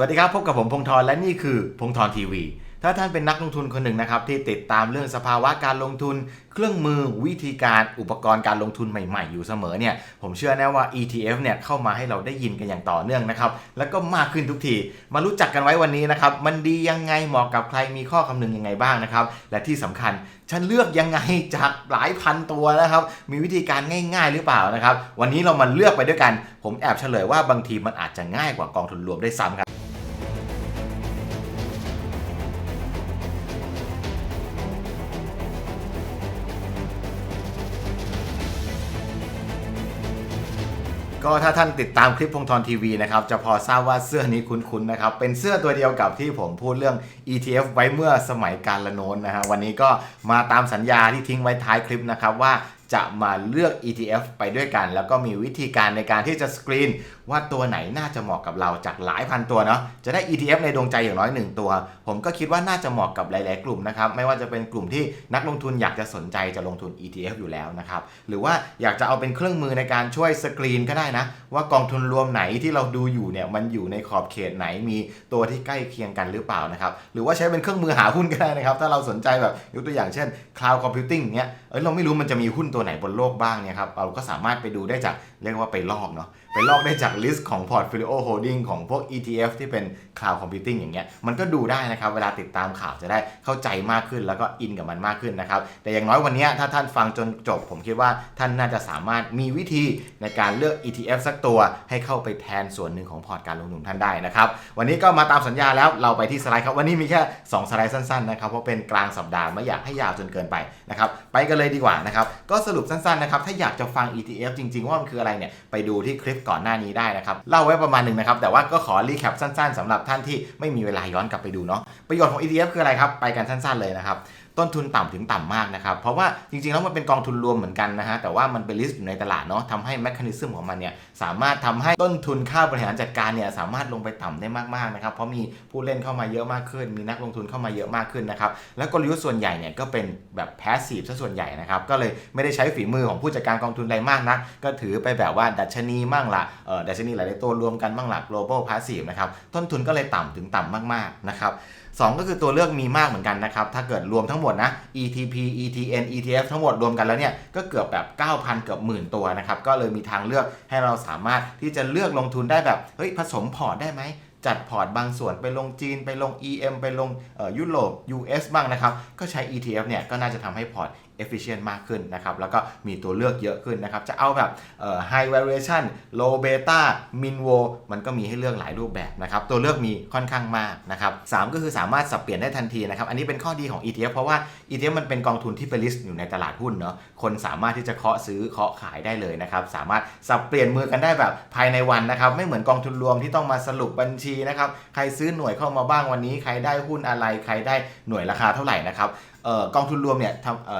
วัสดีครับพบกับผมพงธรและนี่คือพงธรทีวี ถ้าท่านเป็นนักลงทุนคนหนึ่งนะครับ ที่ติดตามเรื่องสภาวะการลงทุน เครื่องมือวิธีการอุปกรณ์การลงทุนใหม่ๆ อยู่เสมอเนี่ยผมเชื่อแน่ว่า ETF เนี่ยเข้ามาให้เราได้ยินกันอย่างต่อเนื่องนะครับ แล้วก็มากขึ้นทุกที มารู้จักกันไว้วันนี้นะครับ มันดียังไงเหมาะกับใครมีข้อคำนึงยังไงบ้างนะครับ และที่สำคัญฉันเลือกยังไงจากหลายพันตัวนะครับ มีวิธีการง่ายๆหรือเปล่านะครับ วันนี้เรามาเลือกไปด้วยกัน ผมแอบเฉลยว่าบางทีมันอาจจะง่ายกว่ากองทุนรวมได้ซ้ำครับ ก็ถ้าท่านติดตามคลิปพงทรทีวีนะครับจะพอทราบว่าเสื้อนี้คุ้นๆนะครับเป็นเสื้อตัวเดียวกับที่ผมพูดเรื่อง ETF ไว้เมื่อสมัยการละโนนนะฮะวันนี้ก็มาตามสัญญาที่ทิ้งไว้ท้ายคลิปนะครับว่า จะมาเลือก ETF ไปด้วยกัน แล้วก็มีวิธีการในการที่จะสกรีน ว่าตัวไหนน่าจะเหมาะกับเราจากหลายพันตัวเนาะจะได้ ETF ในดวงใจอย่างน้อยหนึ่งตัว ผมก็คิดว่าน่าจะเหมาะกับหลาย ๆ กลุ่มนะครับไม่ว่าจะเป็นกลุ่มที่นักลงทุนอยากจะสนใจจะลงทุน ETF อยู่แล้วนะครับหรือว่าอยากจะเอาเป็นเครื่องมือในการช่วยสกรีนก็ได้นะ ว่ากองทุนรวมไหนที่เราดูอยู่เนี่ยมันอยู่ในขอบเขตไหนมีตัวที่ใกล้เคียงกันหรือเปล่านะครับหรือว่าใช้เป็นเครื่องมือหาหุ้นก็ได้นะครับถ้าเราสนใจแบบยกตัวอย่างเช่น Cloud Computing เนี่ยเอ้ยเราไม่รู้มันจะมีหุ้นตัวไหนบนโลกบ้างเนี่ยครับเราก็สามารถไปดูได้จากเรียกว่าไปลอกเนาะไปลอกได้จากลิสต์ของ Portfolio Holding ของพวก ETF ที่เป็น Cloud Computing อย่างเงี้ยมันก็ดูได้นะครับ เวลาติดตามข่าวจะได้เข้าใจมากขึ้น แล้วก็อินกับมันมากขึ้นนะครับ แต่อย่างน้อยวันนี้ถ้าท่านฟังจนจบ ผมคิดว่าท่านน่าจะสามารถมีวิธีในการเลือก ETF สักตัว ให้เข้าไปแทนส่วนหนึ่งของพอร์ตการลงทุนท่านได้นะครับวันนี้ก็มาตามสัญญาแล้วเราไปที่สไลด์ครับวันนี้มีแค่ 2 สไลด์สั้นๆนะครับเพราะเป็นกลางสัปดาห์ไม่อยากให้ยาวจนเกินไปนะครับไปกันเลยดีกว่านะครับก็สรุปสั้นๆนะครับถ้าอยากจะฟัง ETF จริง ๆ ว่ามันคืออะไรเนี่ยไปดูที่คลิปก่อนหน้านี้ได้นะครับเล่าไว้ประมาณหนึ่งนะครับแต่ว่าก็ขอรีแคปสั้น ๆสำหรับท่านที่ไม่มีเวลาย้อนกลับไปดูเนาะประโยชน์ของ ETF คืออะไรครับไปกันสั้น ๆเลยนะครับ ต้นทุนต่ำถึงต่ำมากนะครับ เพราะว่าจริงๆ แล้วมันเป็นกองทุนรวมเหมือนกันนะฮะ แต่ว่ามันเป็นลิสต์อยู่ในตลาดเนาะทำให้แมคานิซึมของมันเนี่ยสามารถทำให้ต้นทุนค่าบริหารจัดการเนี่ยสามารถลงไปต่ำได้มากๆนะครับ เพราะมีผู้เล่นเข้ามาเยอะมากขึ้น มีนักลงทุนเข้ามาเยอะมากขึ้นนะครับ แล้วกลยุทธ์ส่วนใหญ่เนี่ยก็เป็นแบบแพสซีฟซะส่วนใหญ่นะครับ ก็เลยไม่ได้ใช้ฝีมือของผู้จัดการกองทุนใดมากนะก็ถือไปแบบว่าดัชนีมั่งละเออดัชนีหลายๆตัวรวมกันมั่งละ global passive นะครับ ต้นทุนก็เลยต่ำถึงต่ำมากๆนะครับ2 ก็คือตัวเลือกมีมากเหมือนกันนะครับ ถ้าเกิดรวมทั้งหมดนะ ETP ETN ETF ทั้งหมดรวมกันแล้วเนี่ย ก็เกือบแบบ 9,000 เกือบหมื่นตัวนะครับ ก็เลยมีทางเลือกให้เราสามารถที่จะเลือกลงทุนได้แบบ เฮ้ย ผสมพอร์ตได้ไหมจัดพอร์ตบางส่วนไปลงจีนไปลง EM ไปลงยุโรป US บ้างนะครับ ก็ใช้ ETF เนี่ยก็น่าจะทำให้พอร์ต efficient มากขึ้นนะครับ แล้วก็มีตัวเลือกเยอะขึ้นนะครับ จะเอาแบบ high variation low beta min wo มันก็มีให้เลือกหลายรูปแบบนะครับ ตัวเลือกมีค่อนข้างมากนะครับสามก็คือสามารถสับเปลี่ยนได้ทันทีนะครับ อันนี้เป็นข้อดีของ ETF เพราะว่า ETF มันเป็นกองทุนที่ไปลิสต์อยู่ในตลาดหุ้นเนาะ คนสามารถที่จะเคาะซื้อเคาะขายได้เลยนะครับ สามารถสับเปลี่ยนมือกันได้แบบภายในวันนะครับ ไม่เหมือนกองทุนรวมที่ต้องมาสรุปบัญชีนะครับ ใครซื้อหน่วยเข้ามาบ้างวันนี้ ใครได้หุ้นอะไร ใครได้หน่วยราคาเท่าไหร่นะครับกองทุนรวมเนี่ย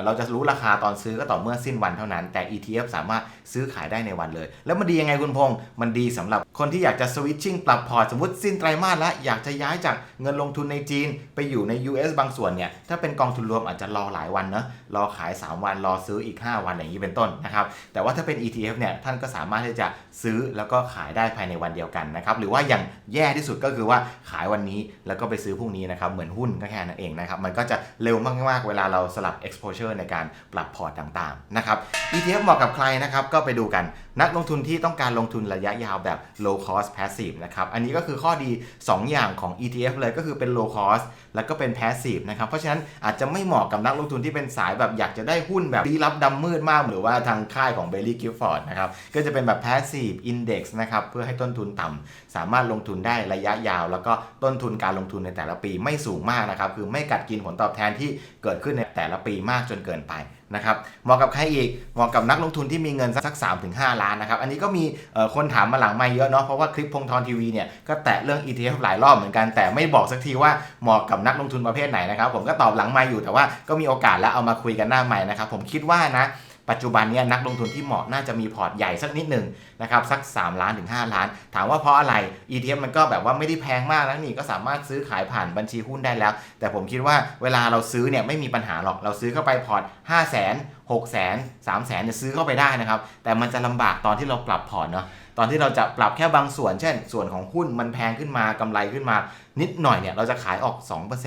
เราจะรู้ราคาตอนซื้อก็ต่อเมื่อสิ้นวันเท่านั้น แต่ ETF สามารถซื้อขายได้ในวันเลย แล้วมันดียังไงคุณพงษ์มันดีสำหรับคนที่อยากจะสวิตชิ่งปรับพอร์ตสมมติสิ้นไตรมาสแล้วอยากจะย้ายจากเงินลงทุนในจีนไปอยู่ใน US บางส่วนเนี่ยถ้าเป็นกองทุนรวมอาจจะรอหลายวันนะรอขาย 3 วันรอซื้ออีก 5 วันอย่างนี้เป็นต้นนะครับแต่ว่าถ้าเป็น ETF เนี่ยท่านก็สามารถที่จะซื้อแล้วก็ขายได้ภายในวันเดียวกันนะครับหรือว่าอย่างแย่ที่สุดก็คือว่าขายวันนี้แล้วก็ไปซื้อพรุ่งนี้นะครับเหมือนหุ้นก็แค่นั้นเองนะครับมันก็จะเร็วมากๆ เวลาเราสลับ exposure ในการปรับพอร์ตต่างๆนะครับ ETF เหมาะกับใครนะครับก็ไปดูกันนักลงทุนที่ต้องการลงทุนระยะยาวแบบ low cost passive นะครับอันนี้ก็คือข้อดี 2 อย่างของ ETF เลยก็คือเป็น low cost แล้วก็เป็น passive นะครับเพราะฉะนั้นอาจจะไม่เหมาะกับนักลงทุนที่เป็นสายแบบอยากจะได้หุ้นแบบลี้ลับดำมืดมาก หรือว่าทางค่ายของ b a i l e y Gifford นะครับก็จะเป็นแบบ passive index นะครับเพื่อให้ต้นทุนต่ำสามารถลงทุนได้ระยะยาว แล้วก็ต้นทุนการลงทุนในแต่ละปีไม่สูงมากนะครับคือไม่กัดกินผลตอบแทนที่เกิดขึ้นในแต่ละปีมากจนเกินไปนะครับเหมาะกับใครอีกเหมาะกับนักลงทุนที่มีเงินสัก 3-5 ล้านนะครับ อันนี้ก็มีคนถามมาหลังไม่เยอะเนาะเพราะว่าคลิปพงทรทีวีเนี่ยก็แตะเรื่อง ETF หลายรอบเหมือนกัน แต่ไม่บอกสักทีว่าเหมาะกับนักลงทุนประเภทไหนนะครับ ผมก็ตอบหลังไม่อยู่แต่ว่าก็มีโอกาสแล้วเอามาคุยกันหน้าใหม่นะครับผมคิดว่านะ ปัจจุบันนี้นักลงทุนที่เหมาะน่าจะมีพอร์ตใหญ่สักนิดหนึ่งนะครับสัก 3 ล้านถึง 5 ล้าน ถามว่าเพราะอะไร ETF มันก็แบบว่าไม่ได้แพงมากแล้วนี่ก็สามารถซื้อขายผ่านบัญชีหุ้นได้แล้ว แต่ผมคิดว่าเวลาเราซื้อเนี่ยไม่มีปัญหาหรอกเราซื้อเข้าไปพอร์ต 5 0 0 0 0 0 6 0 0 0 0 3 0 0 0 0 0ซื้อเข้าไปได้นะครับแต่มันจะลำบากตอนที่เราปรับพอร์ตเนาะตอนที่เราจะปรับแค่บางส่วน เช่น ส่วนของหุ้นมันแพงขึ้นมากำไรขึ้นมา นิดหน่อยเนี่ยเราจะขายออก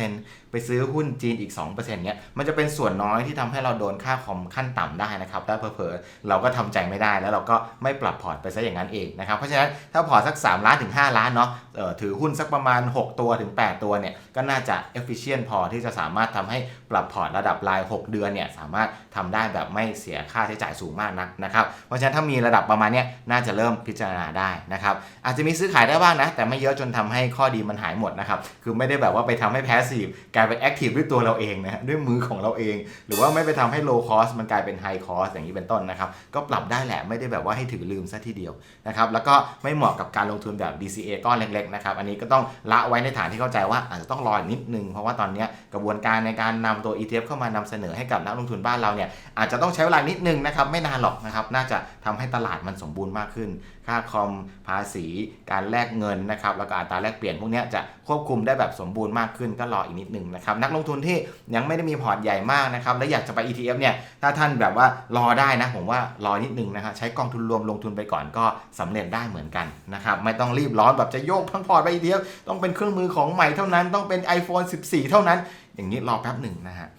2%ไปซื้อหุ้นจีนอีก 2%เนี่ยมันจะเป็นส่วนน้อยที่ทำให้เราโดนค่าคอมขั้นต่ำได้นะครับแล้เผลอๆเราก็ทำใจไม่ได้แล้วเราก็ไม่ปรับพอร์ตไปซะอย่างนั้นเองนะครับเพราะฉะนั้นถ้าพอร์ตสัก 3 ล้านถึง 5 ล้านเนาะเออถือหุ้นสักประมาณ 6 ตัวถึง 8 ตัวเนี่ยก็น่าจะ efficient พอที่จะสามารถทำให้ปรับพอร์ตระดับราย 6 เดือนเนี่ยสามารถทำได้แบบไม่เสียค่าใช้จ่ายสูงมากนักนะครับเพราะฉะนั้นถ้ามีระดับประมาณเนี้ยน่าจะเริ่มพิจารณาได้นะครับอาจจะมีซื้อขายได้บ้างนะแต่ไม่เยอะจนทำให้ข้อดีมันหายหมดนะครับคือไม่ได้แบบว่าไปทำให้ passive กลายเป็น active ด้วยตัวเราเองนะด้วยมือของเราเอง หรือว่าไม่ไปทำให้ low cost มันกลายเป็น high cost อย่างนี้เป็นต้นนะครับก็ปรับได้แหละไม่ได้แบบว่าให้ถือลืมซะทีเดียวนะครับแล้วก็ไม่เหมาะกับการลงทุนแบบ DCA ก้อนเล็กๆนะครับอันนี้ก็ต้องละไว้ในฐานที่เข้าใจว่าอาจจะต้องรออีกนิดนึงเพราะว่าตอนนี้กระบวนการในการนำตัว ETF เข้ามานำเสนอให้กับนักลงทุนบ้านเราเนี่ยอาจจะต้องใช้เวลานิดนึงนะครับไม่นานหรอกนะครับน่าจะทำให้ตลาดมันสมบูรณ์มากขึ้นค่าคอมภาษี การแลกเงินนะครับแล้วก็อัตราแลกเปลี่ยนพวกนี้จะควบคุมได้แบบสมบูรณ์มากขึ้นก็รออีกนิดนึงนะครับนักลงทุนที่ยังไม่ได้มีพอร์ตใหญ่มากนะครับและอยากจะไป ETF เนี่ยถ้าท่านแบบว่ารอได้นะผมว่ารอนิดนึงนะครับใช้กองทุนรวมลงทุนไปก่อนก็สำเร็จได้เหมือนกันนะครับไม่ต้องรีบร้อนแบบจะโยกทั้งพอร์ตไป ETF ต้องเป็นเครื่องมือของใหม่เท่านั้นต้องเป็น iPhone 14 เท่านั้น อย่างนี้รอแป๊บหนึ่งนะฮะ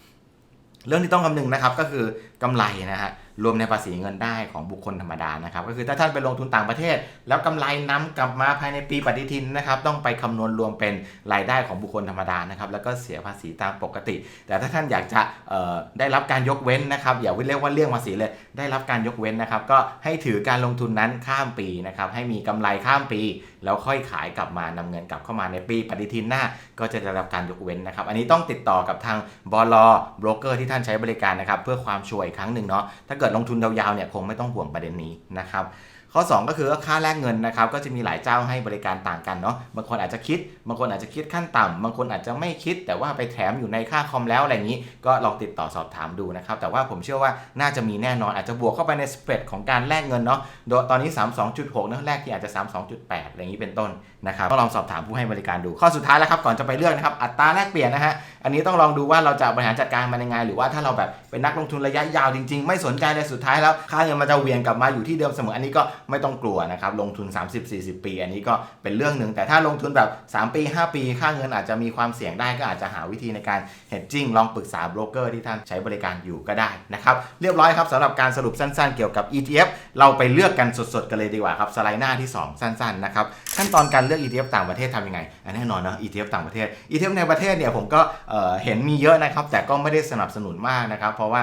เรื่องที่ต้องคำนึงนะครับก็คือกำไรนะฮะ รวมในภาษีเงินได้ของบุคคลธรรมดานะครับก็คือถ้าท่านไปลงทุนต่างประเทศ แล้วกำไรนำกลับมาภายในปีปฏิทินนะครับต้องไปคำนวณรวมเป็นรายได้ของบุคคลธรรมดานะครับแล้วก็เสียภาษีตามปกติ แต่ถ้าท่านอยากจะได้รับการยกเว้นนะครับอย่าเรียกว่าเลี่ยงภาษีเลย ได้รับการยกเว้นนะครับก็ให้ถือการลงทุนนั้นข้ามปีนะครับให้มีกำไรข้ามปี แล้วค่อยขายกลับมานำเงินกลับเข้ามาในปีปฏิทินหน้าก็จะได้รับการยกเว้นนะครับ อันนี้ต้องติดต่อกับทางบลโบรกเกอร์ที่ท่านใช้บริการนะครับ เพื่อความช่วยครั้งหนึ่งเนาะถ้าเกิดลงทุนยาวๆเนี่ยคงไม่ต้องห่วงประเด็นนี้นะครับ ข้อ 2 ก็คือค่าแลกเงินนะครับก็จะมีหลายเจ้าให้บริการต่างกันเนาะบางคนอาจจะคิด บางคนอาจจะคิดขั้นต่ำบางคนอาจจะไม่คิด แต่ว่าไปแถมอยู่ในค่าคอมแล้วอะไรอย่างนี้ ก็ลองติดต่อสอบถามดูนะครับแต่ว่าผมเชื่อว่าน่าจะมีแน่นอนอาจจะบวกเข้าไปในสเปรดของการแลกเงินเนาะโดยตอนนี้ 32.6นะแลกที่อาจจะ 32.8อะไรอย่างนี้เป็นต้นนะครับก็ลองสอบถามผู้ให้บริการดู ข้อสุดท้ายแล้วครับก่อนจะไปเลือกนะครับอัตราแลกเปลี่ยนนะฮะอันนี้ต้องลองดูว่าเราจะบริหารจัดการมันยังไงหรือว่าถ้าเราแบบเป็นนักลงทุนระยะยาวจริง ๆ ไม่สนใจเลยสุดท้ายแล้วค่าเงินมันจะเวียงกลับมาอยู่ที่เดิมเสมออันนี้ก็ไม่ต้องกลัวนะครับลงทุน 30-40 ปี อันนี้ก็เป็นเรื่องหนึ่งแต่ถ้าลงทุนแบบ 3 ปี 5 ปีค่าเงินอาจจะมีความเสี่ยงได้ก็อาจจะหาวิธีในการ hedging ลองปรึกษาโบรกเกอร์ที่ท่านใช้บริการอยู่ก็ได้นะครับเรียบร้อยครับสำหรับการสรุปสั้นๆ เกี่ยวกับ ETF เราไปเลือกกันสดๆ กันเลยดีกว่าครับสไลด์หน้าที่ 2 สั้นๆนะครับขั้นตอนการเลือก ETF ต่างประเทศทำยังไงแน่นอนนะ ETF ต่างประเทศ ETF ในประเทศเนี่ยผมก็เเห็นมีเยอะนะครับแต่ก็ไม่ได้สนับสนุนมากนะครับเพราะว่า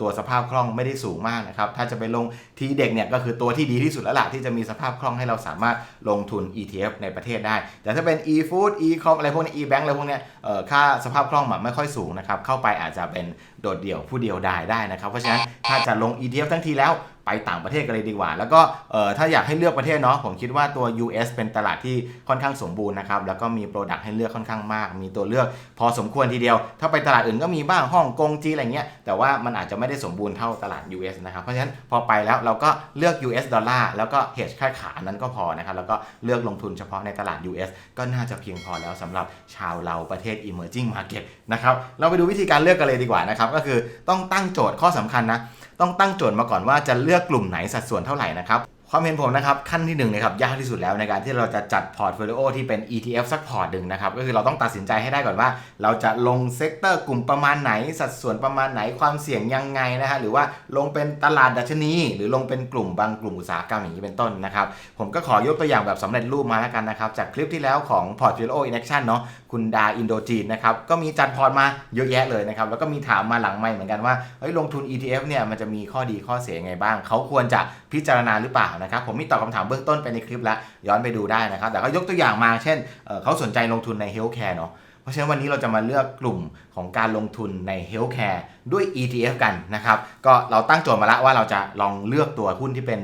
ตัวสภาพคล่องไม่ได้สูงมากนะครับถ้าจะไปลงทีเด็กเนี่ยก็คือตัวที่ดีที่สุดแล้วล่ะที่จะมีสภาพคล่องให้เราสามารถลงทุน ETF ในประเทศได้ แต่ถ้าเป็น e-food e-com อะไรพวกนี้ e-bank อะไรพวกนี้เอ่อค่าสภาพคล่องมันไม่ค่อยสูงนะครับเข้าไปอาจจะเป็นโดดเดี่ยวผู้เดียวดายได้นะครับเพราะฉะนั้นถ้าจะลง ETF ทั้งทีแล้ว ไปต่างประเทศกันเลยดีกว่า แล้วก็เอ่อถ้าอยากให้เลือกประเทศเนาะผมคิดว่าตัว US เป็นตลาดที่ค่อนข้างสมบูรณ์นะครับแล้วก็มีโปรดักต์ให้เลือกค่อนข้างมาก มีตัวเลือกพอสมควรทีเดียว ถ้าไปตลาดอื่นก็มีบ้างฮ่องกงจีนอะไรเงี้ยแต่ว่ามันอาจจะไม่ได้สมบูรณ์เท่าตลาด US นะครับเพราะฉะนั้นพอไปแล้วเราก็เลือก US ดอลลาร์แล้วก็ hedge ค่าขานั้นก็พอนะครับแล้วก็เลือกลงทุนเฉพาะในตลาด US ก็น่าจะเพียงพอแล้วสำหรับชาวเราประเทศ emerging market นะครับเราไปดูวิธีการเลือกกันเลยดีกว่านะครับก็คือต้องตั้งโจทย์ข้อสำคัญนะ ต้องตั้งโจทย์มาก่อนว่าจะเลือกกลุ่มไหนสัดส่วนเท่าไหร่นะครับ ความเห็นผมนะครับขั้นที่1นงนะครับยากที่สุดแล้วในการที่เราจะจัดพอร์ตโฟลิโอที่เป็น ETF สักพอร์ตหนึ่งนะครับก็คือเราต้องตัดสินใจให้ได้ก่อนว่า เราจะลงเซกเตอร์กลุ่มประมาณไหน สัดส่วนประมาณไหนความเสี่ยงยังไงนะฮะหรือว่าลงเป็นตลาดดัชนี หรือลงเป็นกลุ่มบางกลุ่มอุตสาหกรรมอย่างนี้เป็นต้นนะครับผมก็ขอยกตัวอย่างแบบสำเร็จรูปมาแล้วกันนะครับจากคลิปที่แล้วของ Portfolio in Action เนาะคุณดาอินโดจีนนะครับก็มีจัดพอร์ตมาเยอะแยะเลยนะครับแล้วก็มีถามมาหลังไม่เหมือนกันว่าเฮ้ยลงทุน ETF เนี่ยมันจะมีข้อดีข้อเสียยังไงบ้างเขาควรจะ พิจารณาหรือเปล่านะครับ ผมมีตอบคำถามเบื้องต้นไปในคลิปแล้ว ย้อนไปดูได้นะครับ แต่ก็ยกตัวอย่างมา เช่นเเขาสนใจลงทุนในเฮลท์แคร์เนาะเพราะฉะนั้นวันนี้เราจะมาเลือกกลุ่มของการลงทุนในเฮลท์แคร์ด้วย ETF กันนะครับ ก็เราตั้งโจทย์มาแล้วว่าเราจะลองเลือกตัวหุ้นที่เป็น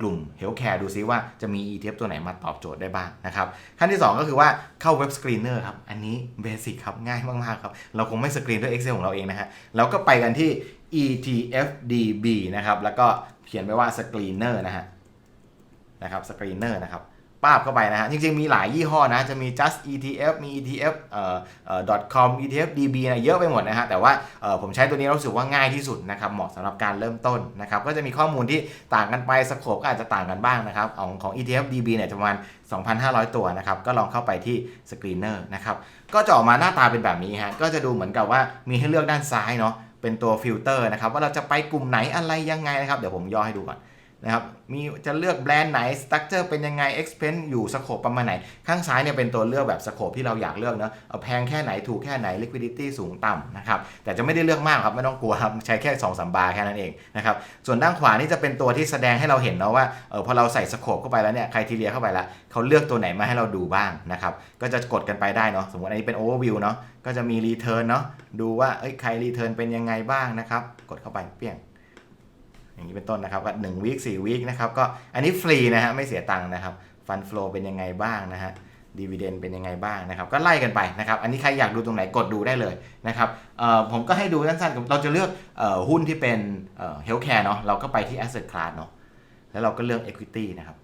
กลุ่มเฮลท์แคร์ดูซิว่าจะมี ETF ตัวไหนมาตอบโจทย์ได้บ้างนะครับ ขั้นที่ 2 ก็คือว่าเข้าเว็บสกรีนเนอร์ครับ อันนี้เบสิกครับ ง่ายมาก ๆ ครับ เราคงไม่สกรีนด้วย Excel ของเราเองนะฮะเราก็ไปกันที่ ETFDB นะครับ แล้วก็ ขียนไว้ว่าสกรีนเนอร์นะฮะนะครับสกรีนเนอร์นะครับป้าบเข้าไปนะฮะจริงๆ มีหลายยี่ห้อนะ จะมี just ETF มี ETF เอ่อเอ่อ .com ETF DB นะเยอะไปหมดนะฮะ แต่ว่าเอ่อผมใช้ตัวนี้รู้สึกว่าง่ายที่สุดนะครับ เหมาะสำหรับการเริ่มต้นนะครับ ก็จะมีข้อมูลที่ต่างกันไปสโคปก็อาจจะต่างกันบ้างนะครับ ของของ ETF DB เนี่ยประมาณ 2,500 ตัวนะครับ ก็ลองเข้าไปที่สกรีนเนอร์นะครับ ก็จะออกมาหน้าตาเป็นแบบนี้ฮะ ก็จะดูเหมือนกับว่ามีให้เลือกด้านซ้ายเนาะ เป็นตัวฟิลเตอร์นะครับว่าเราจะไปกลุ่มไหนอะไรยังไงนะครับ เดี๋ยวผมย่อให้ดูก่อน นะครับมีจะเลือกแบรนด์ไหนสตั๊กเจอร์เป็นยังไง expense อยู่สโคปประมาณไหน ข้างซ้ายเนี่ยเป็นตัวเลือกแบบสโคปที่เราอยากเลือกเนาะเอาแพงแค่ไหนถูกแค่ไหน liquidity สูงต่ำนะครับแต่จะไม่ได้เลือกมากครับไม่ต้องกลัวครับใช้แค่2อสบาร์แค่นั้นเองนะครับส่วนด้านขวานี่จะเป็นตัวที่แสดงให้เราเห็นเนาะว่าเออพอเราใส่สโคปเข้าไปแล้วเนี่ยใครทีเรียเข้าไปแล้วเขาเลือกตัวไหนมาให้เราดูบ้างนะครับก็จะกดกันไปได้เนาะสมมติอันนี้เป็น overview เนาะก็จะมี return เนาะดูว่าเอ้ยใคร return เป็นยังไงบ้างนะครับกดเข้าไปเปี้ยง อย่างนี้เป็นต้นนะครับก็หนึ่งวีคสี่วีคนะครับก็อันนี้ฟรีนะฮะไม่เสียตังค์นะครับฟันฟลูเป็นยังไงบ้างนะฮะดีเวเดนเป็นยังไงบ้างนะครับ ก็ไล่กันไปนะครับ อันนี้ใครอยากดูตรงไหนกดดูได้เลยนะครับผมก็ให้ดูสั้นๆ เราจะเลือกออหุ้นที่เป็นเฮลท์แคร์เนาะเราก็ไปที่ asset class เนาะแล้วเราก็เลือก equity นะครับ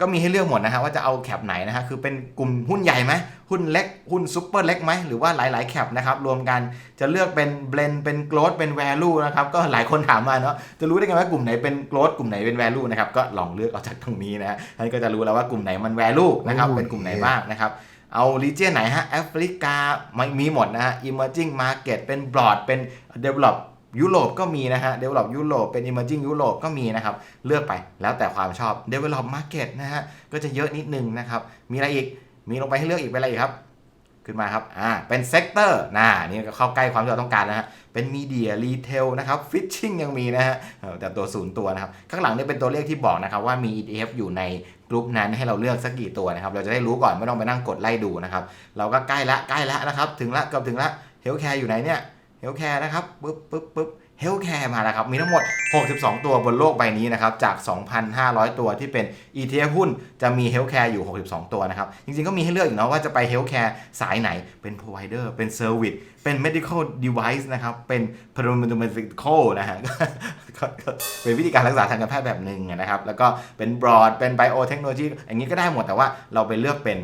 ก็มีให้เลือกหมดนะฮะว่าจะเอาแคปไหนนะฮะคือเป็นกลุ่มหุ้นใหญ่ไหมหุ้นเล็กหุ้นซุปเปอร์เล็กไหมหรือว่าหลายๆแคปนะครับรวมกันจะเลือกเป็นเบลนเป็นโกลดเป็น value นะครับก็หลายคนถามมาเนาะจะรู้ได้ไงว่ากลุ่มไหนเป็นโกลดกลุ่มไหนเป็น value นะครับก็ลองเลือกเอาจากตรงนี้นะฮะท่านก็จะรู้แล้วว่ากลุ่มไหนมัน value นะครับโอ้เป็นกลุ่มไหนบ้างนะครับเอาลีเจียนไหนฮะแอฟริกาไม่มีหมดนะฮะ emerging market เป็น broad เป็น develop ยุโรปก็มีนะฮะ develop ยุโรปเป็น emerging ยุโรปก็มีนะครับ เลือกไปแล้วแต่ความชอบ develop market นะฮะ ก็จะเยอะนิดนึงนะครับ มีอะไรอีก มีลงไปให้เลือกอีกเป็นอะไรอีกครับ ขึ้นมาครับ อ่า เป็น sector นะนี่ก็เข้าใกล้ความที่เราต้องการนะฮะ เป็น media retail นะครับ fishing ยังมีนะฮะ แต่ตัวศูนย์ตัวนะครับ ข้างหลังนี่เป็นตัวเลขที่บอกนะครับว่ามี ETF อยู่ในกลุ่มนั้นให้เราเลือกสักกี่ตัวนะครับ เราจะได้รู้ก่อนไม่ต้องไปนั่งกดไล่ดูนะครับ เราก็ใกล้ละใกล้ละนะครับ ถึงละเกือบถึงละ healthcare อยู่ไหนเนี่ย healthcare นะครับปึ๊บปึ๊บปึ๊บ healthcare มาแล้วครับ มีทั้งหมด 62 ตัวบนโลกใบนี้นะครับ จาก 2,500 ตัวที่เป็น ETF หุ้น จะมี healthcare อยู่ 62 ตัวนะครับ จริงๆ ก็มีให้เลือกอีกเนาะว่าจะไป healthcare สายไหน เป็น provider เป็น service เป็น medical device นะครับ เป็น paramedical นะฮะก็เป็นวิธีการรักษาทางการแพทย์แบบหนึ่งนะครับ แล้วก็เป็น broad เป็น biotechnology อย่างนี้ก็ได้หมด แต่ว่าเราไปเลือกเป็น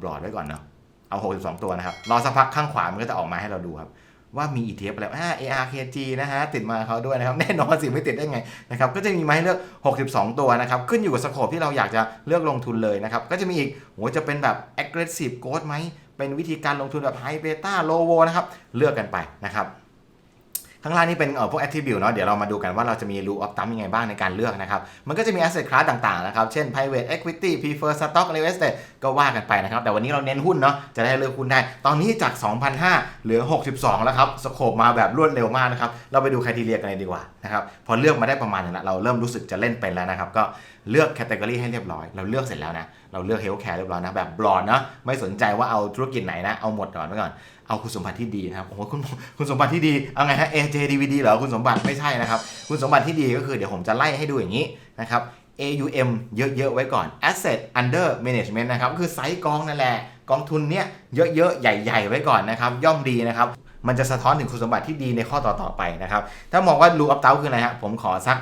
broad ไว้ก่อนเนาะ เอา 62 ตัวนะครับ รอสักพักข้างขวา มันก็จะออกมาให้เราดูครับ ว่ามี ETF แล้วอ่า ARKG นะฮะ ติดมาเขาด้วยนะครับ แน่นอนสิไม่ติดได้ไงนะครับ ก็จะมีมาให้เลือก 62 ตัวนะครับ ขึ้นอยู่กับสโคปที่เราอยากจะเลือกลงทุนเลยนะครับ ก็จะมีอีกโหจะเป็นแบบ aggressive growth ไหม เป็นวิธีการลงทุนแบบ high beta low vol นะครับ เลือกกันไปนะครับ ข้างล่างนี่เป็นพวก attribute เนาะเดี๋ยวเรามาดูกันว่าเราจะมี rule of thumb ยังไงบ้างในการเลือกนะครับ มันก็จะมี asset class ต่างๆนะครับ เช่น private equity preferred stock real estate ก็ว่ากันไปนะครับ แต่วันนี้เราเน้นหุ้นเนาะจะได้เลือกหุ้นได้ ตอนนี้จาก2,500เหลือ 62 แล้วครับสโคปมาแบบรวดเร็วมากนะครับเราไปดู criteria กันเลยดีกว่านะครับพอเลือกมาได้ประมาณนึงแล้วเราเริ่มรู้สึกจะเล่นเป็นแล้วนะครับก็เลือก category ให้เรียบร้อย เราเลือกเสร็จแล้วนะเราเลือก healthcare เรียบร้อยนะแบบบลอนนะไม่สนใจว่าเอาธุรกิจไหนนะเอาหมดก่อนไว้ก่อน เอาคุณสมบัติที่ดีนะครับโอ้โหคุณคุณสมบัติที่ดีเอาไงฮะ AJ DVD เหรอคุณสมบัติไม่ใช่นะครับ คุณสมบัติที่ดีก็คือเดี๋ยวผมจะไล่ให้ดูอย่างนี้นะครับ AUM เยอะๆไว้ก่อน Asset Under Management นะครับก็คือไซส์กองนั่นแหละกองทุนเนี้ยเยอะๆ ใหญ่ๆ ไว้ก่อนนะครับ ย่อมดีนะครับ มันจะสะท้อนถึงคุณสมบัติที่ดีในข้อต่อๆไปนะครับ ถ้ามองว่า rule of thumb คืออะไรฮะ ผมขอสัก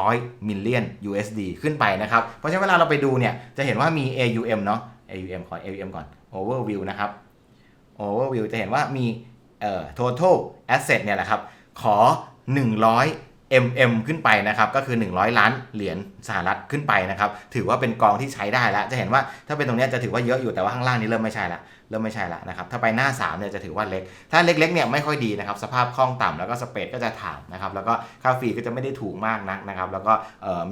100 million USD ขึ้นไปนะครับ เพราะฉะนั้นเวลาเราไปดูเนี่ย จะเห็นว่ามี AUM เนาะ AUM ขอ AUM ก่อน Overview นะครับ Overview จะเห็นว่ามีเอ่อ total asset เนี่ยแหละครับ ขอ 100 mm ขึ้นไปนะครับ ก็คือ 100 ล้านเหรียญสหรัฐขึ้นไปนะครับ ถือว่าเป็นกองที่ใช้ได้แล้ว จะเห็นว่าถ้าเป็นตรงนี้จะถือว่าเยอะอยู่แต่ว่าข้างล่างนี้เริ่มไม่ใช่ละ เริ่มไม่ใช่ละนะครับถ้าไปหน้า3เนี่ยจะถือว่าเล็ก ถ้าเล็กๆเนี่ยไม่ค่อยดีนะครับสภาพคล่องต่ำแล้วก็สเปดก็จะถ่างนะครับแล้วก็ค่าฟรีก็จะไม่ได้ถูกมากนักนะครับแล้วก็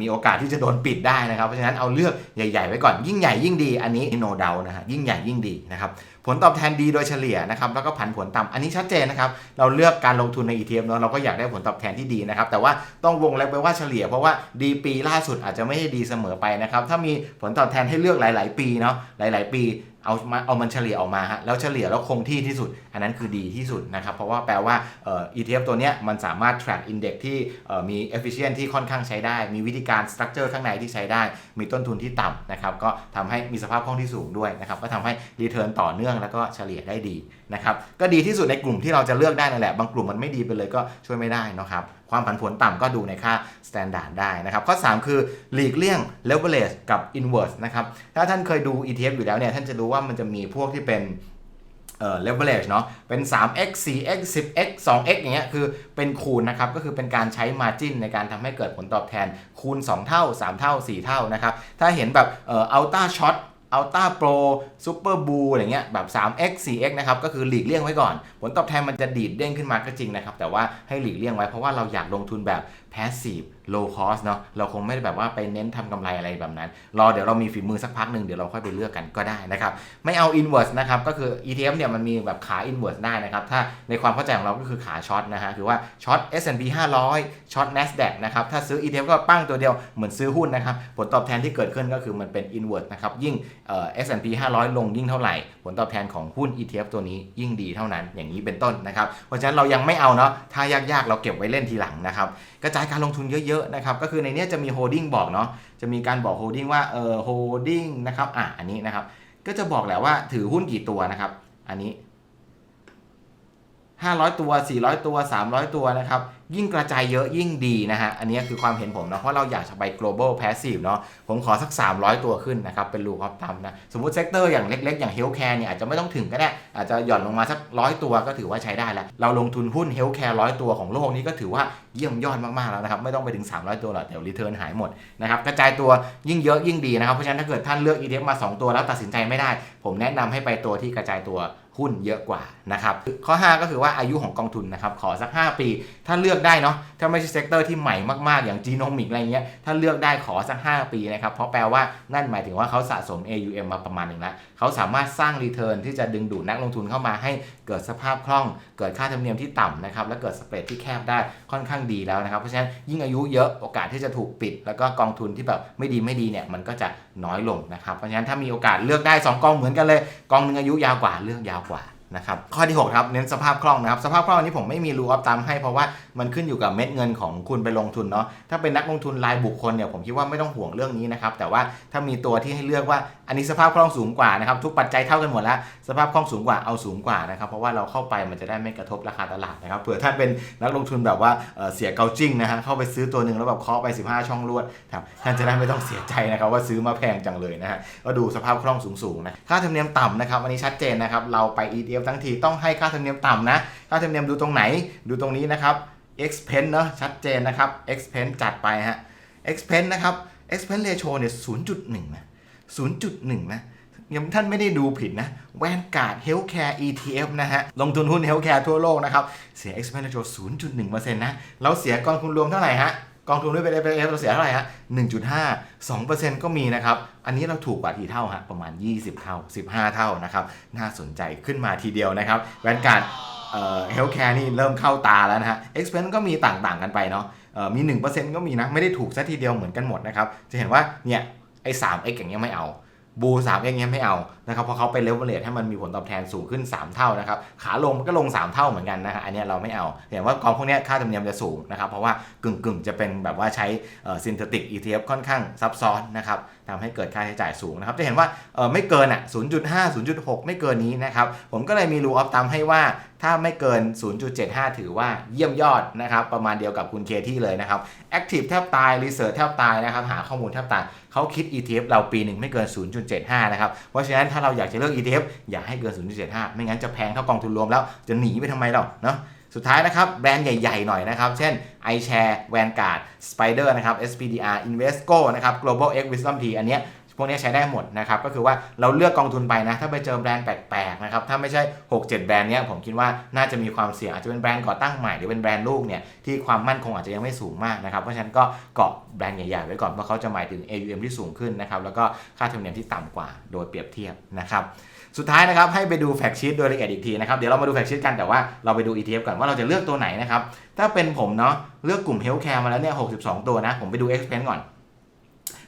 มีโอกาสที่จะโดนปิดได้นะครับเพราะฉะนั้นเอาเลือกใหญ่ๆไว้ก่อนยิ่งใหญ่ยิ่งดีอันนี้ no doubt นะฮะยิ่งใหญ่ยิ่งดีนะครับผลตอบแทนดีโดยเฉลี่ยนะครับแล้วก็ผันผวนต่ำอันนี้ชัดเจนนะครับเราเลือกการลงทุนใน ETF เนาะเราก็อยากได้ผลตอบแทนที่ดีนะครับแต่ว่าต้องวงเล็บไปว่าเฉลี่ย เพราะว่าดีปีล่าสุดอาจจะไม่ได้ดีเสมอไปนะครับถ้ามีผลตอบแทนให้เลือกหลาย ๆ ปีเนาะหลาย ๆ ปีเอามาเอามันเฉลี่ยออกมาฮะแล้วเฉลี่ยแล้วคงที่ที่สุด อันนั้นคือดีที่สุดนะครับ เพราะว่าแปลว่าเอ่อ ETF ตัวเนี้ยมันสามารถ track index ที่เอ่อมี efficient ที่ค่อนข้างใช้ได้ มีวิธีการ structure ข้างในที่ใช้ได้ มีต้นทุนที่ต่ำนะครับ ก็ทำให้มีสภาพคล่องที่สูงด้วยนะครับ ก็ทำให้ return ต่อเนื่องแล้วก็เฉลี่ยได้ดี นะครับก็ดีที่สุดในกลุ่มที่เราจะเลือกได้นั่นแหละ บางกลุ่มมันไม่ดีไปเลยก็ช่วยไม่ได้นะครับความผันผวนต่ำก็ดูในค่า standard ได้นะครับ ข้อ 3 คือหลีกเลี่ยง leverage กับ inverse นะครับ ถ้าท่านเคยดู ETF อยู่แล้วเนี่ย ท่านจะรู้ว่ามันจะมีพวกที่เป็นเอ่อ leverage เนาะเป็น 3x 4x 10x 2x อย่างเงี้ยคือเป็นคูณนะครับ ก็คือเป็นการใช้ margin ในการทำให้เกิดผลตอบแทนคูณ 2 เท่า 3 เท่า 4 เท่านะครับ ถ้าเห็นแบบเอ่อ ultra short อัลต้าโปรซูเปอร์บูอะไรเงี้ยแบบ 3x 4x นะครับ ก็คือหลีกเลี่ยงไว้ก่อน ผลตอบแทนมันจะดีดเด้งขึ้นมาก็จริงนะครับ แต่ว่าให้หลีกเลี่ยงไว้เพราะว่าเราอยากลงทุนแบบ passive low cost เนาะเราคงไม่ได้แบบว่าไปเน้นทำกำไรอะไรแบบนั้น รอเดี๋ยวเรามีฝีมือสักพักหนึ่งเดี๋ยวเราค่อยไปเลือกกันก็ได้นะครับ ไม่เอา inverse นะครับ ก็คือ ETF เนี่ยมันมีแบบขา inverse ได้นะครับ ถ้าในความเข้าใจของเราก็คือขาช็อตนะฮะคือว่าช็อต S&P 500ช็อต NASDAQ นะครับ ถ้าซื้อ ETF ก็ปั้งตัวเดียวเหมือนซื้อหุ้นนะครับ ผลตอบแทนที่เกิดขึ้นก็คือมันเป็น inverse นะครับยิ่ง S&P 500 ลงยิ่งเท่าไหร่ ผลตอบแทนของหุ้น ETF ตัวนี้ยิ่งดีเท่านั้นอย่างนี้เป็นต้นนะครับเพราะฉะนั้นเรายังไม่เอาเนาะถ้ายากๆเราเก็บไว้เล่นทีหลังนะครับกระจายการลงทุนเยอะๆนะครับก็คือในนี้จะมีโฮดดิ้งบอกเนาะจะมีการบอกโฮดดิ้งว่าเออโฮดดิ้งนะครับอะอันนี้นะครับก็จะบอกแหละว่าถือหุ้นกี่ตัวนะครับ อันนี้ 500 ตัว 400 ตัว 300 ตัวนะครับ ยิ่งกระจายเยอะยิ่งดีนะฮะ อันนี้คือความเห็นผมนะเพราะเราอยากจะไป global passive เนาะ ผมขอสัก 300 ตัวขึ้นนะครับ เป็นรูครับทำนะ สมมติเซกเตอร์อย่างเล็ก ๆ อย่าง healthcare เนี่ยอาจจะไม่ต้องถึงก็ได้ อาจจะหย่อนลงมาสักร้อยตัวก็ถือว่าใช้ได้แล้ว เราลงทุนหุ้น healthcare ร้อยตัวของโลกนี้ก็ถือว่าเยี่ยมยอดมากๆแล้วนะครับ ไม่ต้องไปถึง 300 ตัวหรอกเดี๋ยว return หายหมดนะครับ กระจายตัวยิ่งเยอะยิ่งดีนะครับ เพราะฉะนั้นถ้าเกิดท่านเลือก ETF มา 2 ตัวแล้วตัดสินใจไม่ได้ ผมแนะนำให้ไปตัวที่กระจายตัว หุ้นเยอะกว่านะครับข้อ 5 ก็คือว่าอายุของกองทุนนะครับขอสัก 5 ปี ถ้าเลือกได้เนาะ ถ้าไม่ใช่เซกเตอร์ที่ใหม่มากๆ อย่างจีโนมิกอะไรเงี้ย ถ้าเลือกได้ขอสัก 5 ปีนะครับ เพราะแปลว่านั่นหมายถึงว่าเขาสะสม AUM มาประมาณหนึ่งแล้ว เขาสามารถสร้างรีเทิร์นที่จะดึงดูดนักลงทุนเข้ามาให้เกิดสภาพคล่อง เกิดค่าธรรมเนียมที่ต่ำนะครับ และเกิดสเปรดที่แคบได้ค่อนข้างดีแล้วนะครับ เพราะฉะนั้นยิ่งอายุเยอะโอกาสที่จะถูกปิด แล้วก็กองทุนที่แบบไม่ดีไม่ดีเนี่ยมันก็จะน้อยลงนะครับ เพราะฉะนั้นถ้ามีโอกาสเลือกได้ 2 กองเหมือนกันเลย กองหนึ่งอายุยาวกว่าเลือกยาวกว่า นะครับข้อที่6ครับเน้นสภาพคล่องนะครับสภาพคล่องอันนี้ผมไม่มีรูออฟตามให้เพราะว่ามันขึ้นอยู่กับเม็ดเงินของคุณไปลงทุนเนาะถ้าเป็นนักลงทุนรายบุคคลเนี่ยผมคิดว่าไม่ต้องห่วงเรื่องนี้นะครับแต่ว่าถ้ามีตัวที่ให้เลือกว่าอันนี้สภาพคล่องสูงกว่านะครับทุกปัจจัยเท่ากันหมดแล้วสภาพคล่องสูงกว่าเอาสูงกว่านะครับเพราะว่าเราเข้าไปมันจะได้ไม่กระทบราคาตลาดนะครับเผื่อท่านเป็นนักลงทุนแบบว่าเเสียเกาจิ้งนะฮะเข้าไปซื้อตัวหนึ่งแล้วแบบเคาะไป 15 ช่องรวดครับท่านจะได้ไม่ต้องเสียใจนะครับว่าซื้อมาแพงจังเลยนะฮะก็ดูสภาพคล่องสูงๆนะค่าธรรมเนียมต่ำนะครับอันนี้ชัดเจนนะครับเราไป ETF ทั้งทีต้องให้ค่าธรรมเนียมต่ำนะ ค่าธรรมเนียมดูตรงไหน ดูตรงนี้นะครับ expense เนอะชัดเจนนะครับ expense จัดไปฮะ expense นะครับ expense ratio เนี่ย 0.1 นะ 0.1 นะยังท่านไม่ได้ดูผิดนะแวนการ์ด healthcare ETF นะฮะ ลงทุนหุ้น healthcare ทั่วโลกนะครับ เสีย expense ratio 0.1%นะ เราเสียกองทุนรวมเท่าไหร่ฮะ กองทุนด้วยเป็น FF เราเสียเท่าไหร่ฮะ1.5 2%ก็มีนะครับ อันนี้เราถูกกว่ากี่เท่าฮะประมาณ 20 เท่า 15 เท่านะครับ น่าสนใจขึ้นมาทีเดียวนะครับแวนการ์ดเอ่อเฮลท์แคร์นี่เริ่มเข้าตาแล้วนะฮะเอ็กซ์เพนก็มีต่างๆกันไปเนาะเอ่อมี 1%ก็มีนะ ไม่ได้ถูกซะทีเดียวเหมือนกันหมดนะครับ จะเห็นว่าเนี่ยไอ้ 3x อย่างเงี้ยไม่เอา บูสามเองเนี้ยไม่เอานะครับเพราะเขาไปเลเวลเลทให้มันมีผลตอบแทนสูงขึ้น 3 เท่านะครับขาลงมันก็ลง 3 เท่าเหมือนกันนะฮะอันนี้เราไม่เอาเห็นว่ากองพวกนี้ค่าธรรมเนียมจะสูงนะครับเพราะว่ากึ่งกึ่งๆจะเป็นแบบว่าใช้ซินเทติก ETF ค่อนข้างซับซ้อนนะครับ ทำให้เกิดค่าใช้จ่ายสูงนะครับ จะเห็นว่าเออไม่เกินอะ 0.5 0.6 ไม่เกินนี้นะครับ ผมก็เลยมีรูออฟตามให้ว่าถ้าไม่เกิน 0.75 ถือว่าเยี่ยมยอดนะครับ ประมาณเดียวกับคุณเคที่เลยนะครับ Active แทบตาย Research แทบตายนะครับ หาข้อมูลแทบตายเขาคิด ETF เราปีหนึ่งไม่เกิน 0.75 นะครับ เพราะฉะนั้นถ้าเราอยากจะเลือก ETF อย่าให้เกิน 0.75 ไม่งั้นจะแพงเท่ากองทุนรวมแล้วจะหนีไปทำไมเราเนาะ สุดท้ายนะครับแบรนด์ใหญ่ ๆ หน่อยนะครับ เช่น iShare Vanguard Spider นะครับ SPDR Invesco นะครับ Global X Wisdom T อันเนี้ยพวกนี้ใช้ได้หมดนะครับ ก็คือว่าเราเลือกกองทุนไปนะ ถ้าไปเจอแบรนด์แปลกๆนะครับ ถ้าไม่ใช่ 6-7 แบรนด์เนี้ยผมคิดว่าน่าจะมีความเสี่ยงอาจจะเป็นแบรนด์ก่อตั้งใหม่ หรือเป็นแบรนด์ลูกเนี่ยที่ความมั่นคงอาจจะยังไม่สูงมากนะครับ เพราะฉะนั้นก็เกาะแบรนด์ใหญ่ๆไว้ก่อนเพราะเขาจะหมายถึง AUM ที่สูงขึ้นนะครับแล้วก็ค่าธรรมเนียมที่ต่ำกว่าโดยเปรียบเทียบนะครับ สุดท้ายนะครับให้ไปดูแฟกชีตโดยละเอียดอีกทีนะครับเดี๋ยวเรามาดูแฟกชีตกันแต่ว่าเราไปดู ETF ก่อนว่าเราจะเลือกตัวไหนนะครับถ้าเป็นผมเนาะเลือกกลุ่ม Healthcare มาแล้วเนี่ย62 ตัวนะผมไปดู Expense ก่อน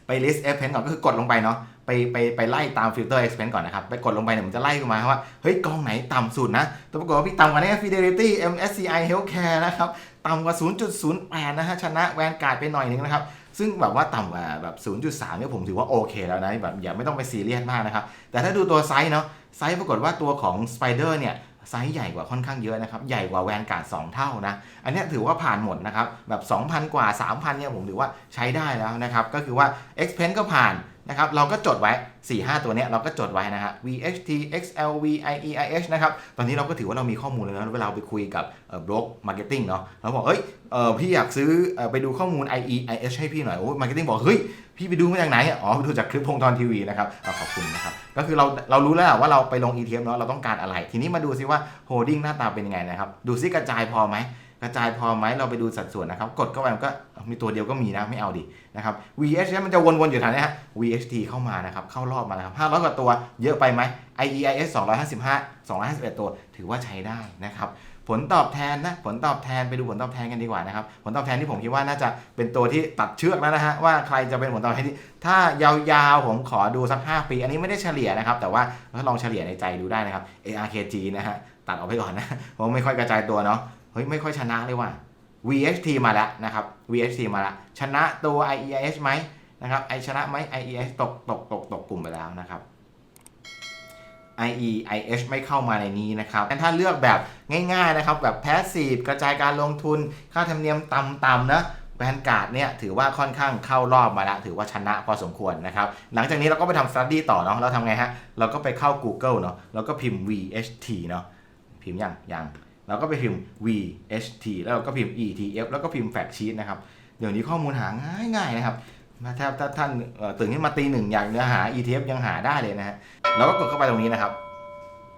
ไป list Expense ก่อนก็คือกดลงไปเนาะไปไปไปไล่ตามฟิลเตอร์ expense ก่อนนะครับ ไปกดลงไปเนี่ยมันจะไล่ขึ้นมาว่า เฮ้ยกองไหนต่ำสุดนะแต่ปรากฏว่าพี่ต่ำกว่านี้ Fidelity MSCI Healthcare นะครับ ต่ำกว่า 0.08 นะฮะ ชนะแวนการ์ดไปหน่อยนึงนะครับ ซึ่งแบบว่าต่ำกว่าแบบ 0.3เนี่ยผมถือว่าโอเคแล้วนะแบบอย่าไม่ต้องไปซีเรียสมากนะครับ แต่ถ้าดูตัวไซส์เนาะไซส์ปรากฏว่าตัวของ Spider เนี่ยไซส์ใหญ่กว่าค่อนข้างเยอะนะครับ ใหญ่กว่าแวนการ์ด2เท่านะ อันนี้ถือว่าผ่านหมดนะครับ แบบ 2,000 กว่า 3,000 เนี่ยผมถือว่าใช้ได้แล้วนะครับ ก็คือว่า X-Pen ก็ผ่าน นะครับเราก็จดไว้ 4-5 ตัวเนี้ยเราก็จดไว้นะฮะ VHT XLV IEIH นะครับตอนนี้เราก็ถือว่าเรามีข้อมูลแล้วนะเวลาไปคุยกับเอ่อบล็อกมาร์เก็ตติ้งเนาะเราบอกเอ้ยเออพี่อยากซื้อไปดูข้อมูล IEIH ให้พี่หน่อยโอ้มาร์เก็ตติ้งบอกเฮ้ยพี่ไปดูมาจากไหนอ๋อไปดูจากคลิปพงทอนทีวีนะครับอขอบคุณนะครับก็คือเราเรารู้แล้วว่าเราไปลง ETF เนาะเราต้องการอะไร ทีนี้มาดูซิว่าโฮดดิ้งหน้าตาเป็นยังไงนะครับดูซิกระจายพอไหม กระจายพอไหมเราไปดูสัดส่วนนะครับ กดเข้าไปมันก็มีตัวเดียวก็มีนะไม่เอาดินะครับ VH เนี่ยมันจะวนๆอยู่แถวนี้ฮะ VHT เข้ามานะครับ เข้ารอบมานะครับ500 กว่าตัวเยอะไปไหม IEIS 255 251 ตัว ถือว่าใช้ได้นะครับ ผลตอบแทนนะผลตอบแทนไปดูผลตอบแทนกันดีกว่านะครับ ผลตอบแทนที่ผมคิดว่าน่าจะเป็นตัวที่ตัดเชือกแล้วนะฮะว่าใครจะเป็นผลตอบแทนที่ถ้ายาวๆผมขอดูสัก 5 ปี อันนี้ไม่ได้เฉลี่ยนะครับ แต่ว่าลองเฉลี่ยในใจดูได้นะครับ ARKG นะฮะตัดออกไปก่อนนะเพราะไม่ค่อยกระจายตัวเนาะ เฮ้ยไม่ค่อยชนะเลยว่ะ VHT มาแล้วนะครับ VHT มาแล้ว ชนะตัว IEIS ไหมนะครับไอชนะไหม IEIS ตกตกตกตกกลุ่มไปแล้วนะครับ IEIS ไม่เข้ามาในนี้นะครับถ้าเลือกแบบง่ายๆนะครับ แบบแพสซีฟกระจายการลงทุน ค่าธรรมเนียมต่ำๆนะแบนการ์ดเนี่ยถือว่าค่อนข้างเข้ารอบมาแล้ว ถือว่าชนะพอสมควรนะครับ หลังจากนี้เราก็ไปทำ study ต่อเนาะเราทำไงฮะ เราก็ไปเข้า Google เนาะแล้วก็พิมพ์ VHT เนาะพิมพ์ยังยัง เราก็ไปพิมพ์ VHT แล้วเราก็พิมพ์ ETF แล้วก็พิมพ์ fact sheet นะครับ เดี๋ยวนี้ข้อมูลหาง่ายๆนะครับถ้าถ้าท่านตื่นขึ้นมาตีหนึ่งอยากเนื้อหา ETF ยังหาได้เลยนะฮะเราก็กดเข้าไปตรงนี้นะครับ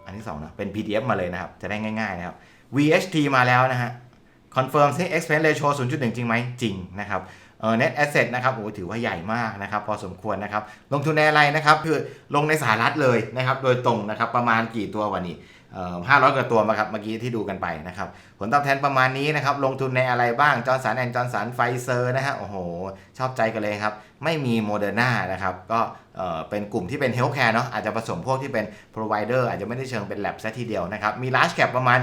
อันที่สองนะเป็น PDF มาเลยนะครับ จะได้ง่ายๆนะครับ VHT มาแล้วนะฮะ confirm ซิ expense ratio 0.1 จริงไหมจริงนะครับเออ net asset นะครับโอ้ถือว่าใหญ่มากนะครับ พอสมควรนะครับ ลงทุนในอะไรนะครับ คือลงในสหรัฐเลยนะครับ โดยตรงนะครับ ประมาณกี่ตัววันนี้ ห้าร้อยกว่าตัวมาครับเมื่อกี้ที่ดูกันไปนะครับ ลตอบแทนประมาณนี้นะครับ ลงทุนในอะไรบ้างจอร์นสันแอนจอร์นสันไฟเซอร์นะฮะโอ้โห ชอบใจกันเลยครับ ไม่มีโมเดอร์นานะครับ ก็เออเป็นกลุ่มที่เป็นเฮลท์แคร์เนาะอาจจะผสมพวกที่เป็น provider อาจจะไม่ได้เชิงเป็น lab ซะทีเดียวนะครับ มี large cap ประมาณ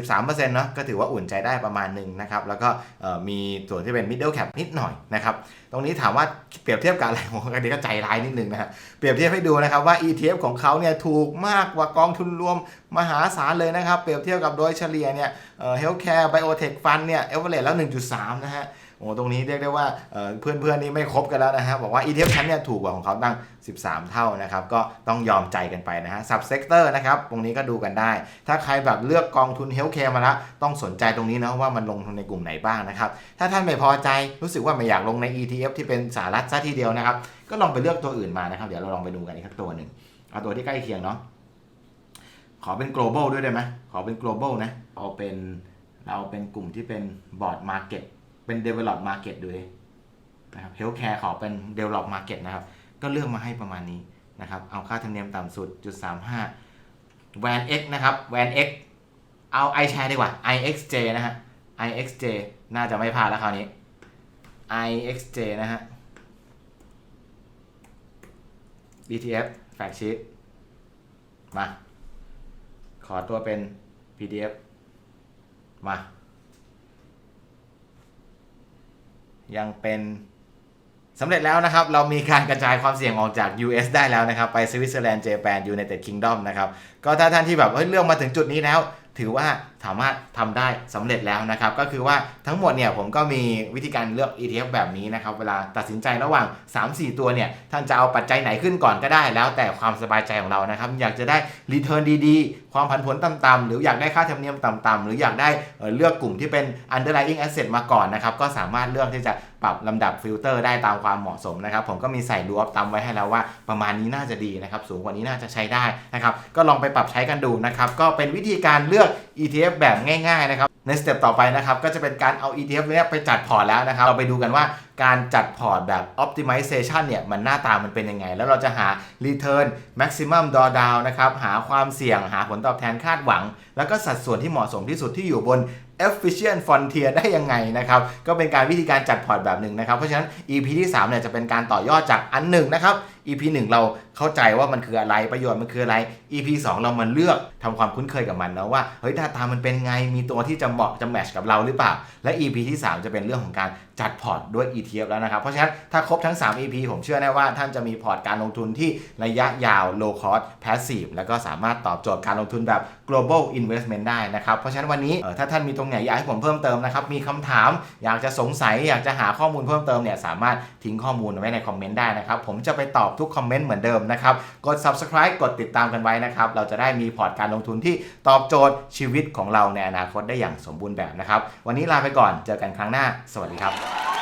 73%เนาะก็ถือว่าอุ่นใจได้ประมาณหนึ่งนะครับ แล้วก็เออมีส่วนที่เป็น middle cap นิดหน่อยนะครับ ตรงนี้ถามว่าเปรียบเทียบกับอะไรผมก็ดีก็ใจร้ายนิดนึงนะฮะเปรียบเทียบให้ดูนะครับว่า ETF ของเขาเนี่ยถูกมากกว่ากองทุนรวมมหาศาลเลยนะครับ เปรียบเทียบกับโดยเฉลี่ยเนี่ย เอ่อ healthcare biotech fund เนี่ย average แล้ว 1.3 นะฮะโอ้ตรงนี้เรียกได้ว่าเอ่อเพื่อนๆนี่ไม่ครบกันแล้วนะฮะบอกว่า ETF ชั้นเนี่ยถูกกว่าของเขาตั้ง 13 เท่านะครับ ก็ต้องยอมใจกันไปนะฮะ sub sector นะครับ ตรงนี้ก็ดูกันได้ ถ้าใครแบบเลือกกองทุน healthcare มาแล้ว ต้องสนใจตรงนี้นะว่ามันลงทุนในกลุ่มไหนบ้างนะครับ ถ้าท่านไม่พอใจรู้สึกว่าไม่อยากลงใน ETF ที่เป็นสหรัฐซะทีเดียวนะครับก็ลองไปเลือกตัวอื่นมานะครับเดี๋ยวเราลองไปดูกันอีกสักตัวหนึ่งเอาตัวที่ใกล้เคียงเนาะขอเป็น global ด้วยได้ไหมขอเป็น global นะ เอาเป็นเราเป็นกลุ่มที่เป็น board market เป็น develop market ดูดินะครับ healthcare ขอเป็น develop market นะครับ ก็เลือกมาให้ประมาณนี้นะครับ เอาค่าธรรมเนียมต่ำสุดจุด35 van x นะครับ van x เอา i share ดีกว่า ixj นะฮะ ixj น่าจะไม่พลาดแล้วคราวนี้ ixj นะฮะ BTF fact sheet มา ขอตัวเป็น PDF มา ยังเป็นสำเร็จแล้วนะครับ เรามีการกระจายความเสี่ยงออกจาก US ได้แล้วนะครับ ไปสวิตเซอร์แลนด์เจแปนยูไนเต็ดคิงดอมนะครับ ก็ถ้าท่านที่แบบเฮ้ยเรื่องมาถึงจุดนี้แล้ว ถือว่า สามารถทำได้สำเร็จแล้วนะครับ ก็คือว่าทั้งหมดเนี่ยผมก็มีวิธีการเลือก ETF แบบนี้นะครับ เวลาตัดสินใจระหว่าง 3-4 ตัวเนี่ย ท่านจะเอาปัจจัยไหนขึ้นก่อนก็ได้ แล้วแต่ความสบายใจของเรานะครับ อยากจะได้รีเทิร์นดีๆ ความผันผวนต่ำๆหรืออยากได้ค่าธรรมเนียมต่ำๆหรืออยากได้เอ่อเลือกกลุ่มที่เป็น underlying asset มาก่อนนะครับก็สามารถเลือกที่จะ ปรับลำดับฟิลเตอร์ได้ตามความเหมาะสมนะครับ ผมก็มีใส่ดูอัพตามไว้ให้แล้วว่าประมาณนี้น่าจะดีนะครับ สูงกว่านี้น่าจะใช้ได้นะครับ ก็ลองไปปรับใช้กันดูนะครับ ก็เป็นวิธีการเลือก ETF แบบง่ายๆนะครับในสเต็ปต่อไปนะครับ ก็จะเป็นการเอา ETF เนี้ยไปจัดพอร์ตแล้วนะครับ เราไปดูกันว่าการจัดพอร์ตแบบ optimization เนี่ย มันหน้าตามันเป็นยังไง แล้วเราจะหา return maximum drawdown นะครับ หาความเสี่ยงหาผลตอบแทนคาดหวัง แล้วก็สัดส่วนที่เหมาะสมที่สุดที่อยู่บน efficient frontier ได้ยังไงนะครับ ก็เป็นการวิธีการจัดพอร์ตแบบหนึ่งนะครับ เพราะฉะนั้น EP ที่3เนี่ยจะเป็นการต่อยอดจากอันหนึ่งนะครับ EP 1 เรา เข้าใจว่ามันคืออะไรประโยชน์มันคืออะไร EP 2 เรามาเลือกทำความคุ้นเคยกับมันนะว่าเฮ้ยหน้าตามันเป็นไงมีตัวที่จะเหมาะจะแมชกับเราหรือเปล่า และ EP ที่ 3 จะเป็นเรื่องของการจัดพอร์ตด้วย ETF แล้วนะครับ เพราะฉะนั้นถ้าครบทั้ง 3 EP ผมเชื่อแน่ว่าท่านจะมีพอร์ตการลงทุนที่ระยะยาว low cost passive แล้วก็สามารถตอบโจทย์การลงทุนแบบ global investment ได้นะครับ เพราะฉะนั้นวันนี้เอ่อถ้าท่านมีตรงไหนอยากให้ผมเพิ่มเติมนะครับ มีคำถาม อยากจะสงสัย อยากจะหาข้อมูลเพิ่มเติมเนี่ยสามารถทิ้งข้อมูลไว้ในคอมเมนต์ได้นะครับ ผมจะไปตอบทุกคอมเมนต์เหมือนเดิมนะครับ กด subscribe กดติดตามกันไว้นะครับ เราจะได้มีพอร์ตการลงทุนที่ตอบโจทย์ชีวิตของเราในอนาคตได้อย่างสมบูรณ์แบบนะครับ วันนี้ลาไปก่อน เจอกันครั้งหน้า สวัสดีครับ